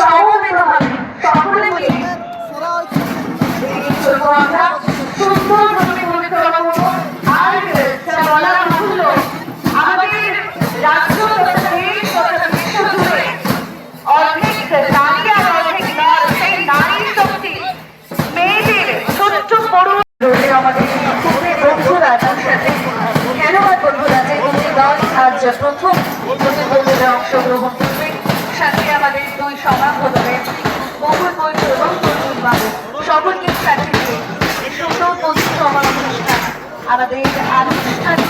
সমবেতভাবে সকলে এই সুন্দর পবিত্র আমার আমাদের উদ্বোধনী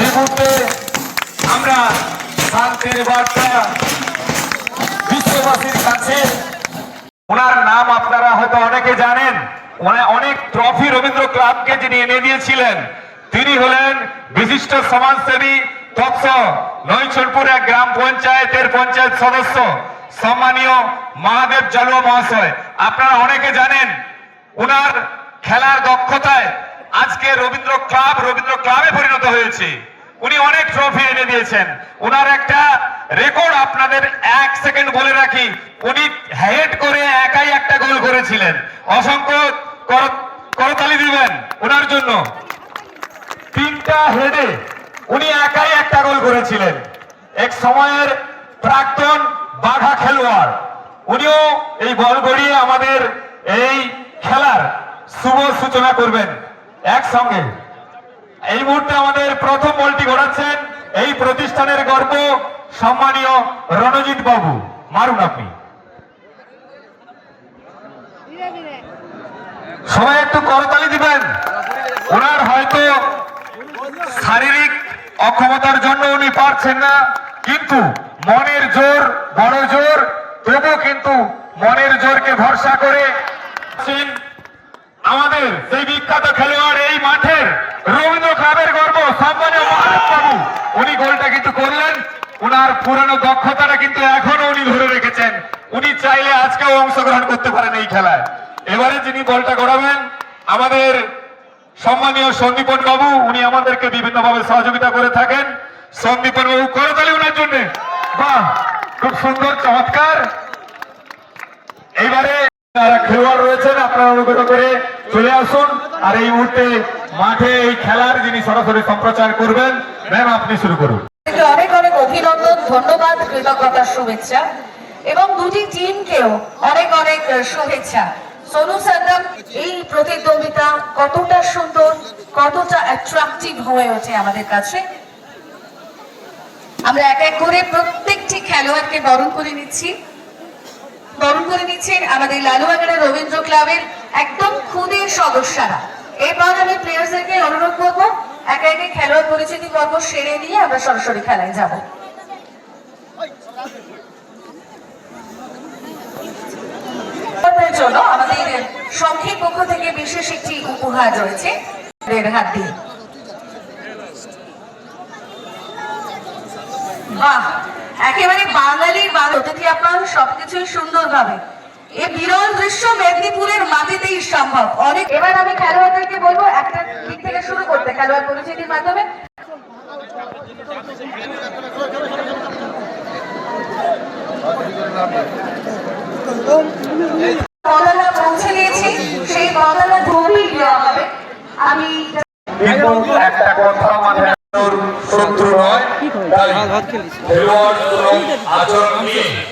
এই মুহূর্তে আমরা শান্তির বার্তা বিশ্ববাসীর কাছে। ওনার নাম আপনারা হয়তো অনেকে জানেন। অনেক ট্রফি রবীন্দ্র ক্লাবকে যিনি এনে দিয়েছিলেন, তিনি হলেন বিশিষ্ট সমাজসেবী তৎস নৈচনপুর গ্রাম পঞ্চায়েতের পঞ্চায়েত সদস্য, সম্মানীয় মহাদেব জালুয়া মহাশয়। আপনারা অনেকে জানেন, ওনার খেলার দক্ষতায় আজকে রবীন্দ্র ক্লাব, রবীন্দ্র ক্লাবে পরিণত হয়েছে। উনি অনেক ট্রফি এনে দিয়েছেন। ওনার একটা রেকর্ড আপনাদের এক সেকেন্ড বলে রাখি। উনি হেড করে একাই একটা গোল করেছিলেন। অসংখ্য করতালি দিবেন ওনার জন্য। তিনটা হেডে উনি একাই একটা গোল করেছিলেন। এক সময়ের প্রাক্তন বাঘা খেলোয়াড়। উনিও এই বল গড়িয়ে আমাদের এই খেলার শুভ সূচনা করবেন। একসঙ্গে। এই মুহূর্তে আমাদের প্রথম বলটি ঘোরাচ্ছেন এই প্রতিষ্ঠানের গর্ব সম্মানীয় রণজিৎ বাবু। মারুন আপনি। সবাই একটু করতালি দিবেন। ওনার হয়তো শারীরিক অক্ষমতার জন্য উনি পারছেন না, কিন্তু মনের জোর, বড় জোর তবু কিন্তু মনের জোরকে ভরসা করে আমাদের সেই বিখ্যাত খেলোয়াড় এই মাঠের রবীন্দ্র ক্লাবের গর্ব, সম্মানীয় বাবু উনি গোলটা কিন্তু করলেন। উনার পুরানো দক্ষতাটা কিন্তু এখনও উনি ধরে রেখেছেন। উনি চাইলে আজকেও অংশগ্রহণ করতে পারেন এই খেলায়। এবারে যিনি বলটা গড়াবেন, আমাদের সম্মানীয় সন্দীপন বাবু উনি আমাদেরকে বিভিন্ন ভাবে সহযোগিতা করে থাকেন। সন্দীপন বাবু করতালি উনার জন্য। বাহ, খুব সুন্দর, চমৎকার। এইবারে যারা খেলোয়াড় রয়েছেন, আপনারা অনুগ্রহ করে চলে আসুন আর এই মুহূর্তে মাঠে এই খেলার যিনি সরাসরি সম্প্রচার করবেন, ম্যাম, আপনি শুরু করুন। অনেক অনেক অভিনন্দন, ধন্যবাদ, কৃতজ্ঞতার শুভেচ্ছা। এবং দুটি টিমকেও অনেক অনেক শুভেচ্ছা। সোনু সাদ্দাম এই প্রতিদ্বন্দ্বিতা কতটা সুন্দর, কতটা অ্যাট্রাকটিভ হয়ে ওঠে আমাদের কাছে? আমরা এক এক করে প্রত্যেকটি খেলোয়াড়কে বরণ করে নিচ্ছি। বরণ করে নিচ্ছেন আমাদের লালুয়াগাড়া রবীন্দ্র ক্লাবের একদম খুদের সদস্যরা। এবার আমি প্লেয়ার্সদেরকে অনুরোধ করব, একে একে খেলোয়াড় পরিচিতি পর্ব সেরে নিয়ে আমরা সরাসরি খেলায় যাব। আমাদের সংঘের পক্ষ থেকে বিশেষ একটি উপহার রয়েছে বাহ, একেবারে বাঙালির বাংলা অতিথি সবকিছুই সুন্দরভাবে। এ বিরল দৃশ্য মেদিনীপুরের মাটিতেই সম্ভব। অনেক এবার আমি খেলোয়াড়দেরকে বলব, একটা দিক থেকে শুরু করতে, খেলোয়াড় পরিচিতির মাধ্যমে। আমি আচরণ নিয়ে